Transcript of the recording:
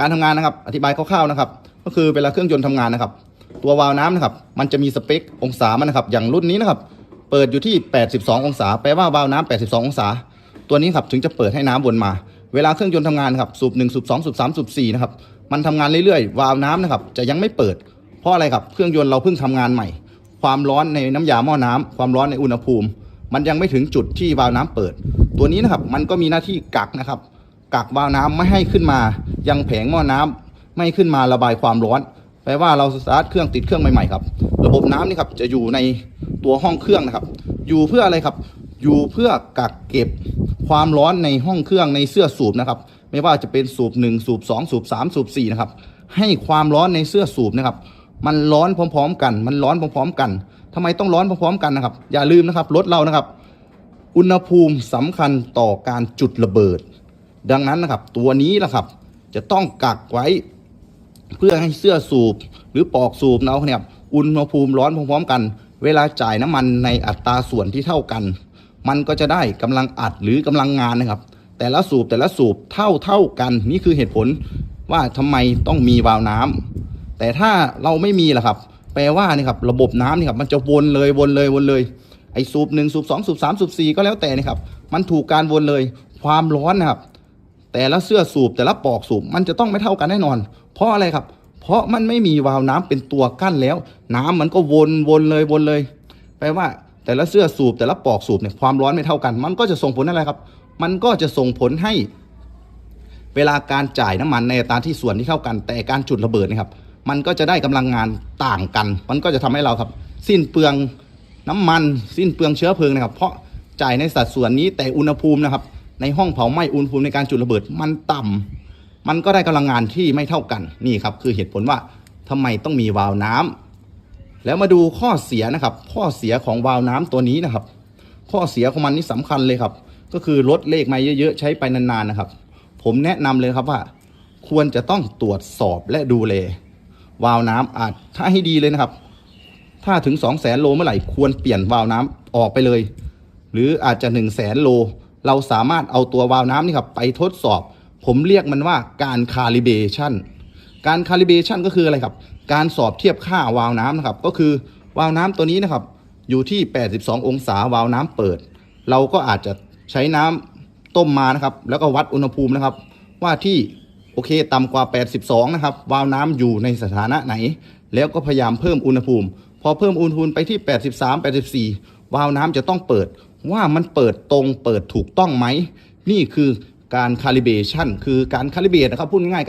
การทำงานนะครับ อธิบายคร่าวๆนะครับ ก็คือเวลาเครื่องยนต์ทำงานนะครับ ตัววาล์วน้ำนะครับ มันจะมีสเปคองศามันนะครับ อย่างรุ่นนี้นะครับ เปิดอยู่ที่ 82 องศา แปลว่าวาล์วน้ำ82 องศา ตัวนี้ครับถึงจะเปิดให้น้ำวนมา เวลาเครื่องยนต์ทำงานครับ สูบ1สูบ2สูบ3สูบ4นะครับ มันทำงานเรื่อยๆ วาล์วน้ำนะครับ จะยังไม่เปิด เพราะอะไรครับ เครื่องยนต์เราเพิ่งทำงานใหม่ ความร้อนในน้ำยาหม้อน้ำความร้อนในอุณหภูมิ มันยังไม่ถึงจุดที่วาล์วน้ำเปิด ตัวนี้นะครับ มันก็มีหน้าที่กักนะครับ กักวาวน้ำไม่ให้ขึ้นมา ยังแผงหม้อน้ำไม่ขึ้นมาระบายความร้อน แปลว่าเราสตาร์ทเครื่องติดเครื่องใหม่ๆครับ ระบบน้ำนี่ครับจะอยู่ในตัวห้องเครื่องนะครับ อยู่เพื่ออะไรครับ อยู่เพื่อกักเก็บความร้อนในห้องเครื่องในเสื้อสูบนะครับ ไม่ว่าจะเป็นสูบ1สูบ2 สูบ3 สูบ4นะครับ ให้ความร้อนในเสื้อสูบนะครับ มันร้อนพร้อม ๆ กัน มันร้อนพร้อม ๆ กันทำไมต้องร้อนพร้อมๆ กันนะครับ อย่าลืมนะครับรถเรานะครับ อุณหภูมิสำคัญต่อการจุดระเบิด ดังนั้นนะครับ ตัวนี้นะครับ จะต้องกักไว้ เพื่อให้เสื้อสูบหรือปลอกสูบเราเนี่ยอุณหภูมิร้อนพร้อมๆกัน เวลาจ่ายน้ำมันในอัตราส่วนที่เท่ากัน มันก็จะได้กำลังอัดหรือกำลังงานนะครับ แต่ละสูบแต่ละสูบเท่าเท่ากัน นี่คือเหตุผลว่าทำไมต้องมีวาล์วน้ำแต่ถ้าเราไม่มีล่ะครับ แปลว่านี่ครับระบบน้ำนี่ครับมันจะวนเลยวนเลยวนเลยไอ้สูบหนึ่งสูบสองสูบสามสูบสี่ก็แล้วแต่นี่ครับ มันถูกการวนเลยความร้อนนะครับ แต่ละเสื้อสูบแต่ละปลอกสูบมันจะต้องไม่เท่ากันแน่นอน เพราะอะไรครับ เพราะมันไม่มีวาล์วน้ำเป็นตัวกั้นแล้ว น้ำมันก็วนวนเลยวนเลย แปลว่าแต่ละเสื้อสูบแต่ละปลอกสูบเนี่ยความร้อนไม่เท่ากัน มันก็จะส่งผลอะไรครับ มันก็จะส่งผลให้ เวลาการจ่ายน้ำมันในอัตราที่ส่วนที่เท่ากัน แต่การจุดระเบิดนะครับ มันก็จะได้กำลังงานต่างกัน มันก็จะทำให้เราครับ สิ้นเปลืองน้ำมัน สิ้นเปลืองเชื้อเพลิงนะครับ เพราะจ่ายในสัดส่วนนี้แต่อุณหภูมินะครับ ในห้องเผาไหม้อุณหภูมิในการจุดระเบิดมันต่ำมันก็ได้กำลังงานที่ไม่เท่ากันนี่ครับคือเหตุผลว่าทำไมต้องมีวาล์วน้ำแล้วมาดูข้อเสียนะครับ ข้อเสียของวาล์วน้ำตัวนี้นะครับ ข้อเสียของมันนี่สำคัญเลยครับ ก็คือลดเลขมาเยอะๆใช้ไปนานๆนะครับ ผมแนะนำเลยครับว่า ควรจะต้องตรวจสอบและดูแลวาล์วน้ำอาจถ้าให้ดีเลยนะครับ ถ้าถึง2 0 0แสนโลเมื่อไหร่ควรเปลี่ยนวาล์วน้ำออกไปเลย หรืออาจจะ1 0 0 0 0แสนโล เราสามารถเอาตัววาล์วน้ำนี่ครับไปทดสอบ ผมเรียกมันว่าการคาลิเบชันการคาลิเบชันก็คืออะไรครับ การสอบเทียบค่าวาล์วน้ำนะครับ ก็คือวาล์วน้ำตัวนี้นะครับ อยู่ที่ 82 องศาวาล์วน้ำเปิด เราก็อาจจะใช้น้ำต้มมานะครับ แล้วก็วัดอุณหภูมินะครับ ว่าที่โอเคต่ำกว่า 82 นะครับ วาล์วน้ำอยู่ในสถานะไหน แล้วก็พยายามเพิ่มอุณหภูมิ พอเพิ่มอุณหภูมิไปที่ 83 84 วาล์วน้ำจะต้องเปิด ว่ามันเปิดตรงเปิดถูกต้องไหมนี่คือการคาลิเบชันคือการคาลิเบตนะครับพูดง่ายๆกัน